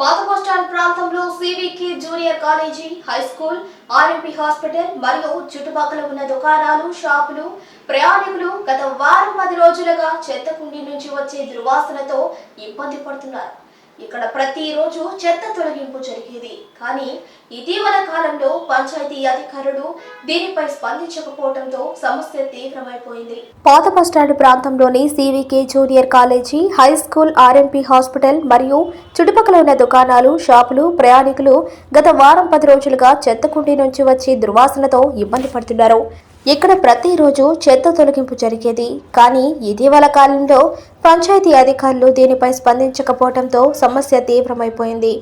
పాత బస్టాండ్ ప్రాంతంలో సివికి junior college high school RMP hospital మరియు చుట్టుపక్కల ఉన్న దుకాణాలు షాపులు ప్రయాణికులు గత వారం పది రోజులుగా చెత్త కుండీ నుంచి వచ్చే దుర్వాసనతో ఇబ్బంది పడుతున్నారు. ఇక్కడ ప్రతిరోజు చెత్త తొలగింపు జరిగేది. కానీ ఇటీవల కాలంలో పంచాయతీ అధికారులు దీనిపై స్పందించకపోవడంతో సమస్య తీవ్రమైపోయింది. పాత బస్టాండ్ ప్రాంతంలోని CVK junior college high school RMP hospital మరియు చుట్టుపక్కల ఉన్న దుకాణాలు షాపులు ప్రయాణికులు గత వారం పది రోజులుగా చెత్త కుండీ నుంచి వచ్చే దుర్వాసనతో ఇబ్బంది పడుతున్నారు. ఇక్కడ ప్రతిరోజు చెత్త తొలగింపు జరిగేది. కానీ ఇటీవల కాలంలో పంచాయతీ అధికారులు దీనిపై స్పందించకపోవడంతో సమస్య తీవ్రమైపోయింది.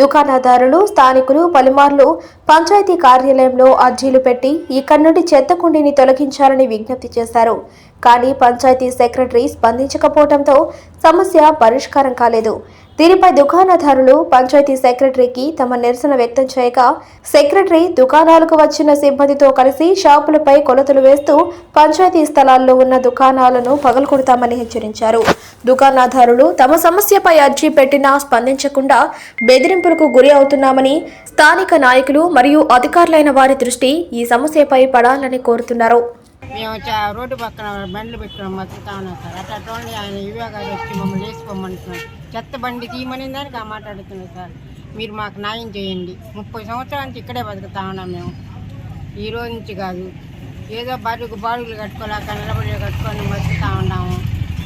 దుకాణదారులు స్థానికులు పలుమార్లు పంచాయతీ కార్యాలయంలో అర్జీలు పెట్టి ఇక్కడి నుండి చెత్త కుండీని తొలగించాలని విజ్ఞప్తి చేశారు. కానీ పంచాయతీ సెక్రటరీ స్పందించకపోవడంతో సమస్య పరిష్కారం కాలేదు. దీనిపై దుకాణదారులు పంచాయతీ సెక్రటరీకి తమ నిరసన వ్యక్తం చేయగా సెక్రటరీ దుకాణాలకు వచ్చిన సిబ్బందితో కలిసి షాపులపై కొలతలు వేస్తూ పంచాయతీ స్థలాల్లో ఉన్న దుకాణాలను పగలకొడతామని హెచ్చరించారు. దుకాణదారులు తమ సమస్యపై అర్జీ పెట్టినా స్పందించకుండా బెదిరింపులకు గురి అవుతున్నామని స్థానిక నాయకులు మరియు అధికారులైన వారి దృష్టి ఈ సమస్యపై పడాలని కోరుతున్నారు. మేము చా- రోడ్డు పక్కన బండ్లు పెట్టుకున్నాం బతుకుతా ఉన్నాం సార్ అట్లా అటువంటి ఆయన యువే గారు వచ్చి మమ్మల్ని వేసుకోమంటున్నారు చెత్త బండి తీయమని దానికి ఆ సార్. మీరు మాకు న్యాయం చేయండి. ముప్పై సంవత్సరాల నుంచి ఇక్కడే బతుకుతా ఉన్నాం మేము. ఈ రోజు నుంచి కాదు. ఏదో బాడుగు బాడుగులు కట్టుకోలేక నిలబడి కట్టుకొని బతుకుతా ఉన్నాము.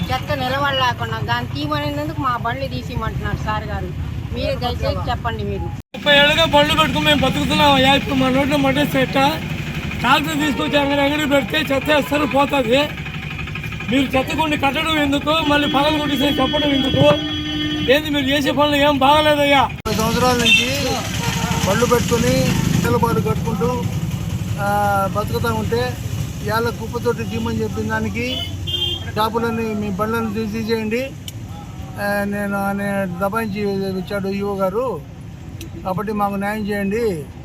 చెత్త నిలబడలేకుండా దాన్ని తీయమనేందుకు మా బండ్లు తీసిమంటున్నారు సార్ గారు. మీరు దయచేసి చెప్పండి మీరు. ముప్పై ఏళ్ళుగా బండ్లు పెట్టుకుని మేము బతుకుతున్నాం. ఇప్పుడు మా రోడ్లు మటే సెట్టా ట్రాక్టర్ తీసుకొచ్చి అంగడి అంగడి పెడితే చెత్త వేస్తారు పోతుంది. మీరు చెత్త కొన్ని కట్టడం ఎందుకు? మళ్ళీ పగలు కొట్టేసి చెప్పడం ఎందుకు? ఏంది మీరు చేసే పనులు ఏం బాగలేదయ్యా? సంవత్సరాల నుంచి పళ్ళు పెట్టుకొని పిల్లబాటు కట్టుకుంటూ ఆ, బతుకుతూ ఉంటే ఇవాళ కుప్పతోటి తీయమని చెప్పిన దానికి షాపులన్నీ మీ బండ్లను తీసి తీసేయండి నేను దబాయించి ఇచ్చాడు ఈవో గారు. కాబట్టి మాకు న్యాయం చేయండి.